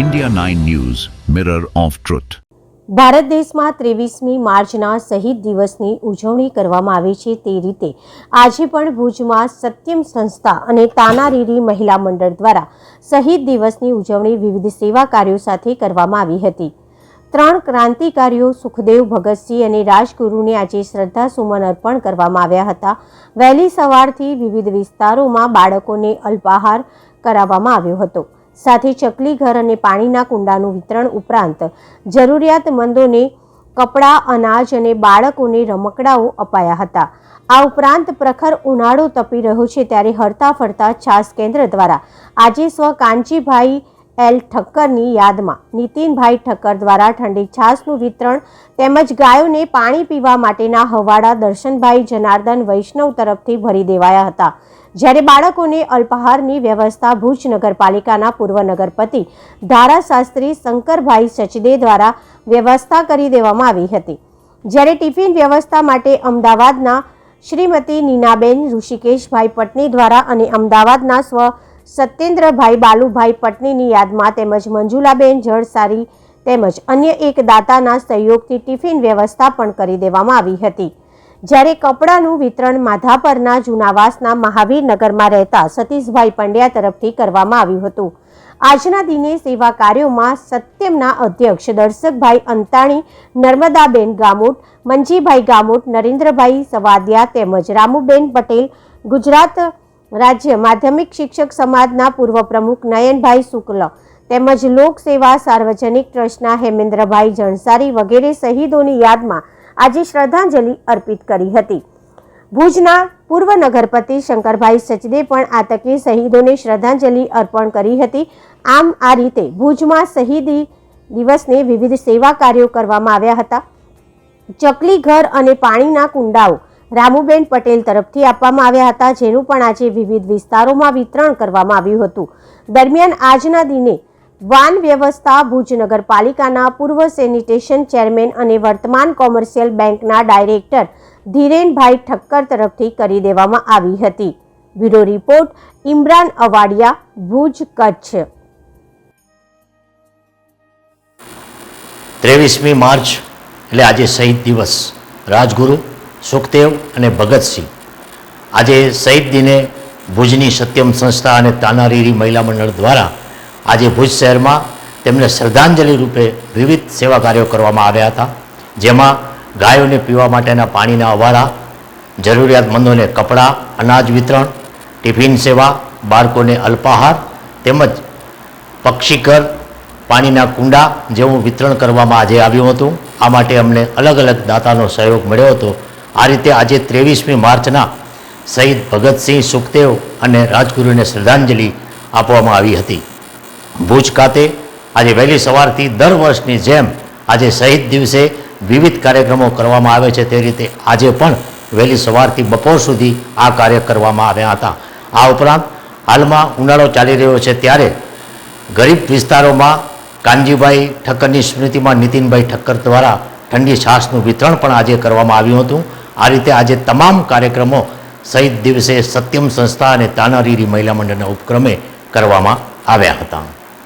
India 9 News, Mirror of Truth. Bharat દેશમાં ત્રેવીસમી માર્ચના શહીદ દિવસની ઉજવણી કરવામાં આવે છે તે રીતે આજે પણ ભુજમાં સત્યમ સંસ્થા અને તાનારીરી મહિલા મંડળ દ્વારા શહીદ દિવસની ઉજવણી વિવિધ સેવા કાર્યો સાથે કરવામાં આવી હતી. ત્રણ ક્રાંતિકારીઓ સુખદેવ ભગતસિંહ અને રાજગુરુને આજે શ્રદ્ધાસુમન અર્પણ કરવામાં આવ્યા હતા. વહેલી સવારથી વિવિધ વિસ્તારોમાં બાળકોને અલ્પાહાર કરાવવામાં આવ્યો હતો. સાથે ચકલી ઘર અને પાણીના કુંડાનું વિતરણ ઉપરાંત જરૂરિયાતમંદોને કપડાં, અનાજ અને બાળકોને રમકડાઓ અપાયા હતા. આ ઉપરાંત પ્રખર ઉનાળો તપી રહ્યો છે ત્યારે હરતા ફરતા છાસ કેન્દ્ર દ્વારા આજે સ્વ કાંચીભાઈ એલ ઠક્કરની યાદમાં. નીતિનભાઈ ઠક્કર દ્વારા ઠંડી છાસનું વિતરણ તેમજ ગાયોને પાણી પીવા માટેના હવાડા દર્શનભાઈ જનાર્દન વૈષ્ણવ તરફથી ભરી દેવાયા હતા. જ્યારે બાળકોને અલ્પાહારની વ્યવસ્થા ભુજ નગરપાલિકાના પૂર્વ નગરપતિ ધારાશાસ્ત્રી શંકરભાઈ સચદે દ્વારા વ્યવસ્થા કરી દેવામાં આવી હતી. જ્યારે ટિફિન વ્યવસ્થા માટે અમદાવાદના શ્રીમતી નીનાબેન ઋષિકેશભાઈ પટની દ્વારા અને અમદાવાદના સ્વ સત્યેન્દ્રભાઈ બાલુભાઈ પટનીની યાદમાં તેમજ મંજુલાબેન જળસારી તેમજ અન્ય એક દાતાના સહયોગથી ટિફિન વ્યવસ્થા પણ કરી દેવામાં આવી હતી. જ્યારે કપડાનું વિતરણ માધાપરના જૂનાવાસના મહાવીર નગરમાં રહેતા સતીશભાઈ પંડ્યા તરફથી કરવામાં આવ્યું હતું. આજના દિને સેવા કાર્યોમાં સત્યમના અધ્યક્ષ દર્શકભાઈ અંતાણી, નર્મદાબેન ગામોટ, મંજીભાઈ ગામોટ, નરેન્દ્રભાઈ સવાદિયા તેમજ રામુબેન પટેલ, ગુજરાત રાજ્ય માધ્યમિક શિક્ષક સમાજના પૂર્વ પ્રમુખ નયનભાઈ શુક્લ તેમજ લોકસેવા સાર્વજનિક ટ્રસ્ટના હેમેન્દ્રભાઈ જણસારી વગેરે શહીદોની યાદમાં આજે શ્રદ્ધાંજલિ અર્પિત કરી હતી. ભુજના પૂર્વ નગરપતિ શંકરભાઈ સચદે પણ આ તકે શહીદોને શ્રદ્ધાંજલિ અર્પણ કરી હતી. આમ આ રીતે ભુજમાં શહીદી દિવસને વિવિધ સેવા કાર્યો કરવામાં આવ્યા હતા. ચકલી ઘર અને પાણીના કુંડાઓ રામુબેન પટેલ તરફથી આપવામાં આવ્યા હતા, જેનું પણ આજે વિવિધ વિસ્તારોમાં વિતરણ કરવામાં આવ્યું હતું. દરમિયાન આજના દિને વાન વ્યવસ્થા ભુજ નગરપાલિકાના પૂર્વ સેનિટેશન ચેરમેન અને વર્તમાન કોમર્શિયલ બેંકના ડાયરેક્ટર ધીરેનભાઈ ઠક્કર તરફથી કરી દેવામાં આવી હતી. Bureau report, Imran Avadiya, Bhuj Kutch. ત્રેવીસમી March, એટલે આજે શહીદ દિવસ. રાજગુરુ સુખદેવ અને ભગતસિંહ. આજે શહીદ દિને ભુજની સત્યમ સંસ્થા અને તાનારીરી મહિલા મંડળ દ્વારા આજે ભુજ શહેરમાં તેમને શ્રદ્ધાંજલિ રૂપે વિવિધ સેવા કાર્યો કરવામાં આવ્યા હતા, જેમાં ગાયોને પીવા માટેના પાણીના અવારા, જરૂરિયાતમંદોને કપડાં, અનાજ વિતરણ, ટિફિન સેવા, બાળકોને અલ્પાહાર તેમજ પક્ષીઘર, પાણીના કુંડા જેવું વિતરણ કરવામાં આજે આવ્યું હતું. આ માટે અમને અલગ અલગ દાતાનો સહયોગ મળ્યો હતો આ રીતે આજે ત્રેવીસમી માર્ચના શહીદ ભગતસિંહ સુખદેવ અને રાજગુરુને શ્રદ્ધાંજલિ આપવામાં આવી હતી. ભુજ ખાતે આજે વહેલી સવારથી દર વર્ષની જેમ આજે શહીદ દિવસે વિવિધ કાર્યક્રમો કરવામાં આવે છે. તે રીતે આજે પણ વહેલી સવારથી બપોર સુધી આ કાર્ય કરવામાં આવ્યા હતા. આ ઉપરાંત હાલમાં ઉનાળો ચાલી રહ્યો છે ત્યારે ગરીબ વિસ્તારોમાં કાનજીભાઈ ઠક્કરની સ્મૃતિમાં નીતિનભાઈ ઠક્કર દ્વારા ઠંડી છાશનું વિતરણ પણ આજે કરવામાં આવ્યું હતું. આ રીતે આજે તમામ કાર્યક્રમો શહીદ દિવસે સત્યમ સંસ્થા અને તાનારીરી મહિલા મંડળના ઉપક્રમે કરવામાં આવ્યા હતા.